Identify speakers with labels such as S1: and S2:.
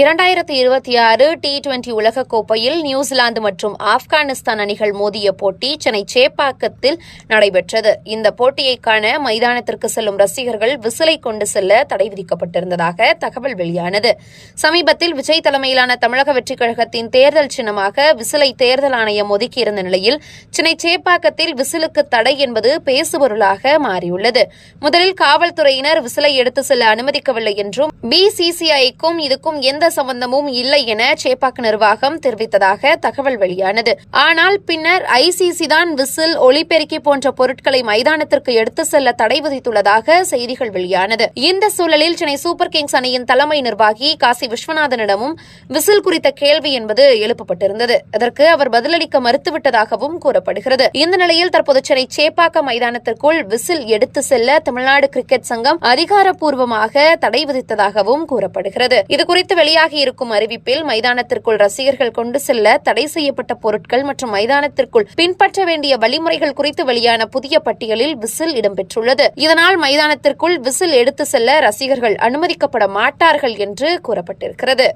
S1: இரண்டாயிரத்தி இருபத்தி ஆறு டி டுவெண்டி உலகக்கோப்பையில் நியூசிலாந்து மற்றும் ஆப்கானிஸ்தான் அணிகள் மோதிய போட்டி சென்னை சேப்பாக்கத்தில் நடைபெற்றது. இந்த போட்டியை காண மைதானத்திற்கு செல்லும் ரசிகர்கள் விசிலை கொண்டு செல்ல தடை விதிக்கப்பட்டிருந்ததாக தகவல் வெளியானது. சமீபத்தில் விஜய் தலைமையிலான தமிழக வெற்றிக் கழகத்தின் தேர்தல் சின்னமாக விசிலை தேர்தல் ஆணையம் ஒதுக்கியிருந்த நிலையில் சென்னை சேப்பாக்கத்தில் விசிலுக்கு தடை என்பது பேசுபொருளாக மாறியுள்ளது. முதலில் காவல்துறையினர் விசிலை எடுத்து செல்ல அனுமதிக்கவில்லை என்றும் பிசிசிஐக்கும் இதுக்கும் எந்த சம்பந்தமும் இல்லை என சேப்பாக் நிர்வாகம் தெரிவித்ததாக தகவல் வெளியானது. ஆனால் பின்னர் ஐசிசி தான் விசில் ஒளிபெருக்கி போன்ற பொருட்களை மைதானத்திற்கு எடுத்து செல்ல தடை விதித்துள்ளதாக செய்திகள் வெளியானது. இந்த சூழலில் சென்னை சூப்பர் கிங்ஸ் அணியின் தலைமை நிர்வாகி காசி விஸ்வநாதனிடமும் விசில் குறித்த கேள்வி என்பது எழுப்பப்பட்டிருந்தது. அதற்கு அவர் பதிலளிக்க மறுத்துவிட்டதாகவும் கூறப்படுகிறது. இந்த நிலையில் தற்போது சென்னை சேப்பாக்கம் மைதானத்திற்குள் விசில் எடுத்து செல்ல தமிழ்நாடு கிரிக்கெட் சங்கம் அதிகாரப்பூர்வமாக தடை விதித்ததாகவும் கூறப்படுகிறது. இதுகுறித்து வெளியே வெளியாகி இருக்கும் அறிவிப்பில் மைதானத்திற்குள் ரசிகர்கள் கொண்டு செல்ல தடை செய்யப்பட்ட பொருட்கள் மற்றும் மைதானத்திற்குள் பின்பற்ற வேண்டிய வழிமுறைகள் குறித்து வெளியான புதிய பட்டியலில் விசில் இடம்பெற்றுள்ளது. இதனால் மைதானத்திற்குள் விசில் எடுத்து செல்ல ரசிகர்கள் அனுமதிக்கப்பட மாட்டார்கள் என்று கூறப்பட்டிருக்கிறது.